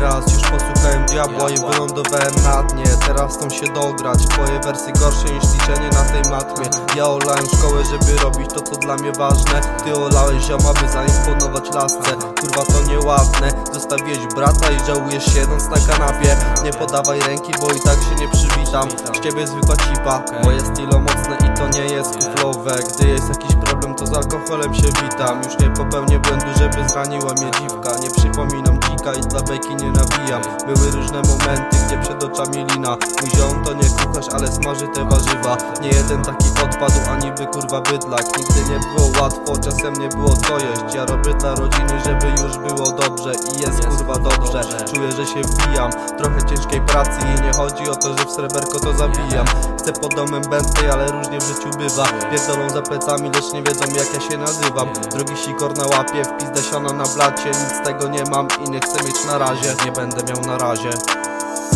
Nieraz już posłuchałem diabła i wylądowałem na dnie. Teraz chcą się dograć Twoje wersy gorsze niż liczenie na tej matmie. Ja olałem szkołę, żeby robić to co dla mnie ważne. Ty olałeś zioma, by zaimponować lasce. Kurwa to nieładne. Zostawiłeś brata i żałujesz siedząc na kanapie. Nie podawaj ręki, bo i tak się nie przywitam. Z ciebie zwykła cipa. Moje stylo mocne i to nie jest kuflowe. Gdy jest jakiś problem to z alkoholem się witam. Już nie popełnię błędu, żeby zraniła mnie dziwka. Nie przypominam dzika i dla beki nie nawijam. Były różne momenty, gdzie przed oczami lina. Mój ziom to nie kucharz, ale smaży te warzywa. Nie jeden taki odpadł, ani by kurwa bydlak. Nigdy nie było łatwo, czasem nie było co jeść. Ja robię dla rodziny, żeby już było dobrze. I jest kurwa dobrze, czuję, że się wbijam. Trochę ciężkiej pracy i nie chodzi o to, że w sreberko to zabijam Chcę pod domem Bentley, ale różnie w życiu bywa. Pierdolą za plecami, lecz nie wiedzą jak ja się nazywam. Drugi sikor na łapie, wpizdę siana na blacie. Nic z tego nie mam i nie chcę mieć na razie. Nie będę miał na razie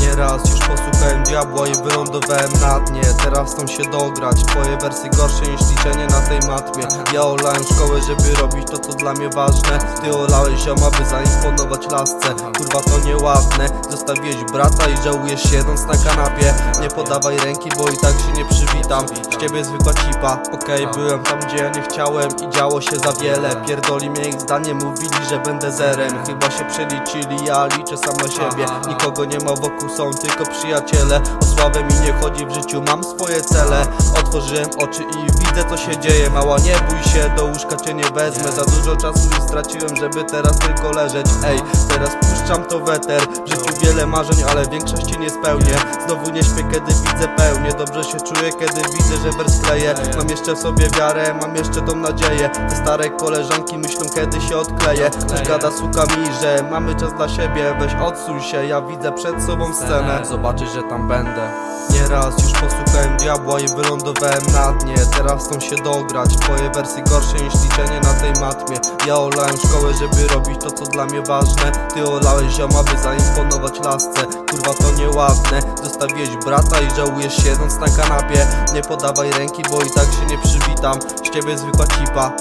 Nieraz już posłuchałem diabła i wylądowałem na dnie. Teraz chcą się dograć. Twoje wersy gorsze niż liczenie na tej matmie. Ja olałem szkołę, żeby robić to co dla mnie ważne. Ty olałeś zioma, by zaimponować lasce. Kurwa to nieładne. Zostawiłeś brata i żałujesz siedząc na kanapie. Nie podawaj ręki, bo i tak się nie przywitam. Z ciebie zwykła cipa. Okej, byłem tam gdzie ja nie chciałem i działo się za wiele. Pierdoli mnie ich zdanie, mówili, że będę zerem. Chyba się przeliczyli, ja liczę sam na siebie. Nikogo nie ma wokół, są tylko przyjaciele. O sławę mi nie chodzi w życiu, mam swoje cele. Otworzyłem oczy i widzę co się dzieje. Mała nie bój się, do łóżka cię nie wezmę. Za dużo czasu już straciłem, żeby teraz tylko leżeć. Ej, teraz puszczam to weter. W życiu wiele marzeń, ale większości nie spełnię. Znowu nie śpię, kiedy widzę pełnię. Dobrze się czuję, kiedy widzę, że wers kleję Mam jeszcze w sobie wiarę, mam jeszcze tą nadzieję. Te stare koleżanki myślą, kiedy się odkleję. Coś gada suka mi, że mamy czas dla siebie. Weź odsuń się, ja widzę przed sobą scenę. Zobaczysz, że tam będę. Nieraz już posłuchałem diabła i wylądowałem na dnie. Teraz chcą się dograć Twoje wersy gorsze niż liczenie na tej matmie. Ja olałem szkołę, żeby robić to co dla mnie ważne. Ty olałeś zioma, by zaimponować lasce. Kurwa to nieładne. Zostawiłeś brata i żałujesz siedząc na kanapie. Nie podawaj ręki, bo i tak się nie przywitam. Z ciebie zwykła cipa